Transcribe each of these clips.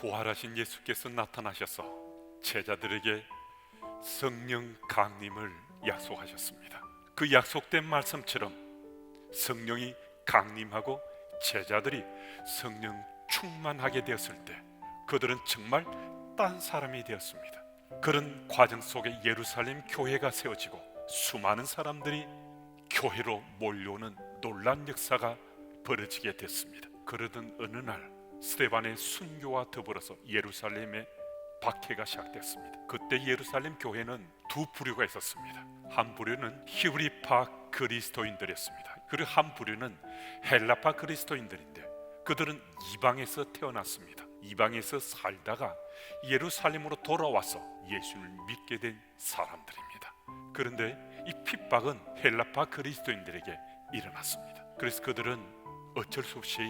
부활하신 예수께서 나타나셔서 제자들에게 성령 강림을 약속하셨습니다. 그 약속된 말씀처럼 성령이 강림하고 제자들이 성령 충만하게 되었을 때 그들은 정말 딴 사람이 되었습니다. 그런 과정 속에 예루살렘 교회가 세워지고 수많은 사람들이 교회로 몰려오는 놀란 역사가 벌어지게 됐습니다. 그러던 어느 날 스테반의 순교와 더불어서 예루살렘에 박해가 시작됐습니다. 그때 예루살렘 교회는 두 부류가 있었습니다. 한 부류는 히브리파 그리스도인들이었습니다. 그리고 한 부류는 헬라파 그리스도인들인데 그들은 이방에서 태어났습니다. 이방에서 살다가 예루살렘으로 돌아와서 예수를 믿게 된 사람들입니다. 그런데 이 핍박은 헬라파 그리스도인들에게 일어났습니다. 그래서 그들은 어쩔 수 없이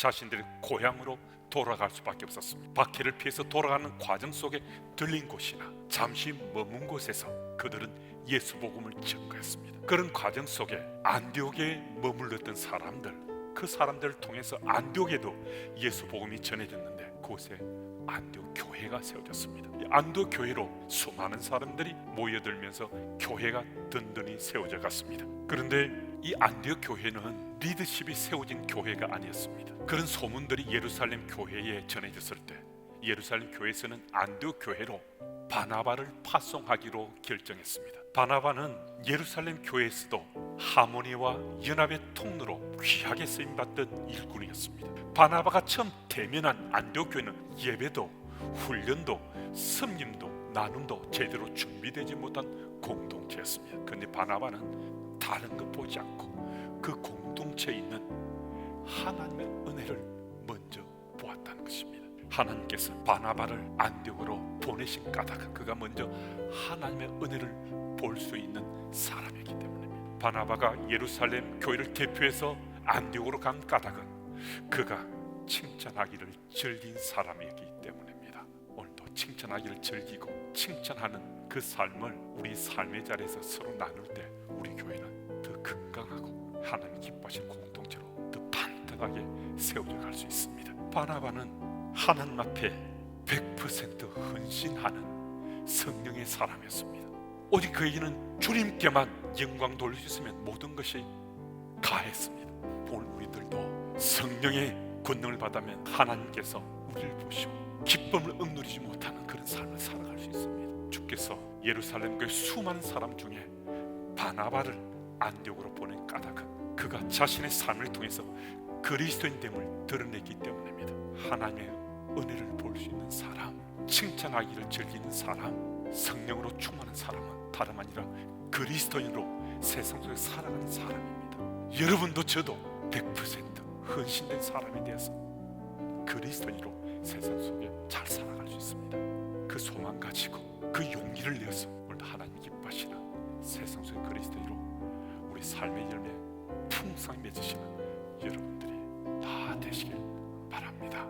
자신들의 고향으로 돌아갈 수밖에 없었습니다. 박해를 피해서 돌아가는 과정 속에 들린 곳이나 잠시 머문 곳에서 그들은 예수 복음을 전거했습니다. 그런 과정 속에 안디옥에 머물렀던 사람들, 그 사람들을 통해서 안디옥에도 예수 복음이 전해졌는데 그곳에 안디옥 교회가 세워졌습니다. 이 안디옥 교회로 수많은 사람들이 모여들면서 교회가 든든히 세워져 갔습니다. 그런데 이 안디옥 교회는 리더십이 세워진 교회가 아니었습니다. 그런 소문들이 예루살렘 교회에 전해졌을 때 예루살렘 교회에서는 안디옥 교회로 바나바를 파송하기로 결정했습니다. 바나바는 예루살렘 교회에서도 하모니와 연합의 통로로 귀하게 쓰임 받던 일꾼이었습니다. 바나바가 처음 대면한 안디옥 교회는 예배도 훈련도 섬김도 나눔도 제대로 준비되지 못한 공동체였습니다. 그런데 바나바는 다른 것 보지 않고 그 공동체에 있는 하나님의 은혜를 먼저 보았다는 것입니다. 하나님께서 바나바를 안디옥으로 보내신 까닭은 그가 먼저 하나님의 은혜를 볼 수 있는 사람이기 때문입니다. 바나바가 예루살렘 교회를 대표해서 안디옥으로 간 까닭은 그가 칭찬하기를 즐긴 사람이기 때문입니다. 오늘도 칭찬하기를 즐기고 칭찬하는 그 삶을 우리 삶의 자리에서 서로 나눌 때 우리 교회는 더 건강하고 하나님 기뻐하신 공동체로 더 반듯하게 세워져 갈 수 있습니다. 바나바는 하나님 앞에 100% 헌신하는 성령의 사람이었습니다. 오직 그에게는 주님께만 영광 돌릴 수 있으면 모든 것이 가했습니다. 오늘 우리들도 성령의 권능을 받으면 하나님께서 우리를 보시고 기쁨을 억누르지 못하는 그런 삶을 살아갈 수 있습니다. 주께서 예루살렘 교회 수많은 사람 중에 바나바를 안디옥으로 보낸 까닭은 그가 자신의 삶을 통해서 그리스도인됨을 드러냈기 때문입니다. 하나님의 은혜를 볼 수 있는 사람, 칭찬하기를 즐기는 사람, 성령으로 충만한 사람은 다름 아니라 그리스도인으로 세상 속에 살아가는 사람입니다. 여러분도 저도 100% 헌신된 사람이 되어서 그리스도인으로 세상 속에 잘 살아갈 수 있습니다. 그 소망 가지고 그 용기를 내어서 오늘 하나님 기뻐하시는 세상 속의 그리스도인으로 우리 삶의 열매 풍성히 맺으시는 여러분들이 다 되시길 바랍니다.